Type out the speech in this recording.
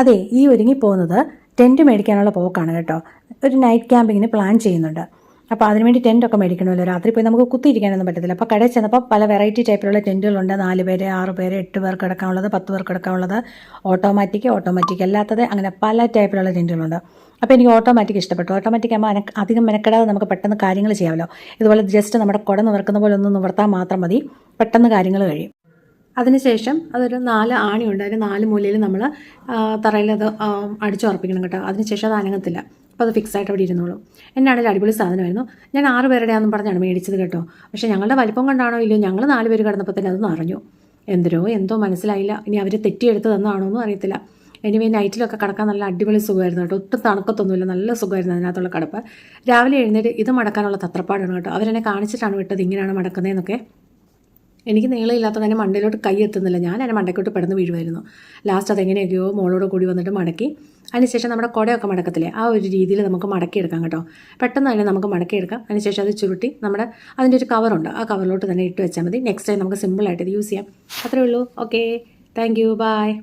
അതെ ഈ ഒരുങ്ങി പോകുന്നത് ടെന്റ് മേടിക്കാനുള്ള പോക്കാണ് കേട്ടോ. ഒരു നൈറ്റ് ക്യാമ്പിങ്ങിന് പ്ലാൻ ചെയ്യുന്നുണ്ട്. അപ്പോൾ അതിനുവേണ്ടി ടെന്റൊക്കെ മേടിക്കണമല്ലോ. രാത്രി പോയി നമുക്ക് കുത്തിയിരിക്കാനൊന്നും പറ്റത്തില്ല. അപ്പോൾ കടയിൽ ചെന്നപ്പോൾ പല വെറൈറ്റി ടൈപ്പിലുള്ള ടെന്റുകളുണ്ട്. നാല് പേര് ആറ് പേര് എട്ട് പേർക്ക് കിടക്കാനുള്ളത് പത്ത് പേർക്ക് കിടക്കാനുള്ളത് ഓട്ടോമാറ്റിക് ഓട്ടോമാറ്റിക് അല്ലാത്തത് അങ്ങനെ പല ടൈപ്പിലുള്ള ടെന്റുകളുണ്ട്. അപ്പോൾ എനിക്ക് ഓട്ടോമാറ്റിക് ഇഷ്ടപ്പെട്ടു. ഓട്ടോമാറ്റിക് ആകുമ്പോൾ അധികം മെനക്കെടാതെ നമുക്ക് പെട്ടെന്ന് കാര്യങ്ങൾ ചെയ്യാമല്ലോ. ഇതുപോലെ ജസ്റ്റ് നമ്മുടെ കുട നിവർക്കുന്ന പോലെ ഒന്ന് നിവർത്താൻ മാത്രം മതി. പെട്ടെന്ന് കാര്യങ്ങൾ കഴിയും. അതിനുശേഷം അതൊരു നാല് ആണിയുണ്ട് അതിന് നാല് മൂലയിൽ നമ്മൾ തറയിൽ അത് അടിച്ചുറപ്പിക്കണം കേട്ടോ. അതിനുശേഷം അത് അനങ്ങത്തില്ല. അപ്പോൾ അത് ഫിക്സ് ആയിട്ട് അവിടെ ഇരുന്നോളൂ. എന്നാണെങ്കിലും അടിപൊളി സാധനമായിരുന്നു. ഞാൻ ആറ് പേരുടെയാണെന്നും പറഞ്ഞാണ് മേടിച്ചത് കേട്ടോ. പക്ഷേ ഞങ്ങളുടെ വലിപ്പം കൊണ്ടാണോ ഇല്ലയോ? ഞങ്ങൾ നാല് പേര് കിടന്നപ്പോൾ തന്നെ അത് നിറഞ്ഞു എന്തരോ എന്തോ മനസ്സിലായില്ല. ഇനി അവർ തെറ്റിയെടുത്ത് തന്നാണോ എന്നും അറിയത്തില്ല. എനിവേ നൈറ്റിലൊക്കെ കിടക്കാൻ നല്ല അടിപൊളി സുഖമായിരുന്നു കേട്ടോ. ഒട്ടും തണുക്കത്തൊന്നുമില്ല. നല്ല സുഖമായിരുന്നു അതിനകത്തുള്ള കിടപ്പ്. രാവിലെ എഴുന്നേറ്റ് ഇത് മടക്കാനുള്ള തത്രപ്പാടാണ് കേട്ടോ. അവരെന്നെ കാണിച്ചിട്ടാണ് വിട്ടത്. ഇങ്ങനെയാണ് മടക്കുന്നതെന്നൊക്കെ. എനിക്ക് നീളമില്ലാത്തത് എന്റെ മണ്ടയിലോട്ട് കൈ എത്തുന്നില്ല. ഞാൻ എന്റെ മണ്ടയ്ക്കോട്ട് പെടന്ന് വീഴുമായിരുന്നു ലാസ്റ്റ് അതെങ്ങനെയൊക്കെയോ മോളോട് കൂടി വന്നിട്ട് മടക്കി. അതിനുശേഷം നമ്മുടെ കുടയൊക്കെ മടക്കത്തില്ലേ? ആ ഒരു രീതിയിൽ നമുക്ക് മടക്കിയെടുക്കാം കേട്ടോ. പെട്ടെന്ന് തന്നെ നമുക്ക് മടക്കിയെടുക്കാം. അതിനുശേഷം അത് ചുരുട്ടി നമ്മുടെ അതിന്റെ ഒരു കവറുണ്ട് ആ കവറിലോട്ട് തന്നെ ഇട്ട് വെച്ചാൽ മതി. നെക്സ്റ്റ് ടൈം നമുക്ക് സിമ്പിളായിട്ട് ഇത് യൂസ് ചെയ്യാം. അത്രേ ഉള്ളൂ. Okay thank you by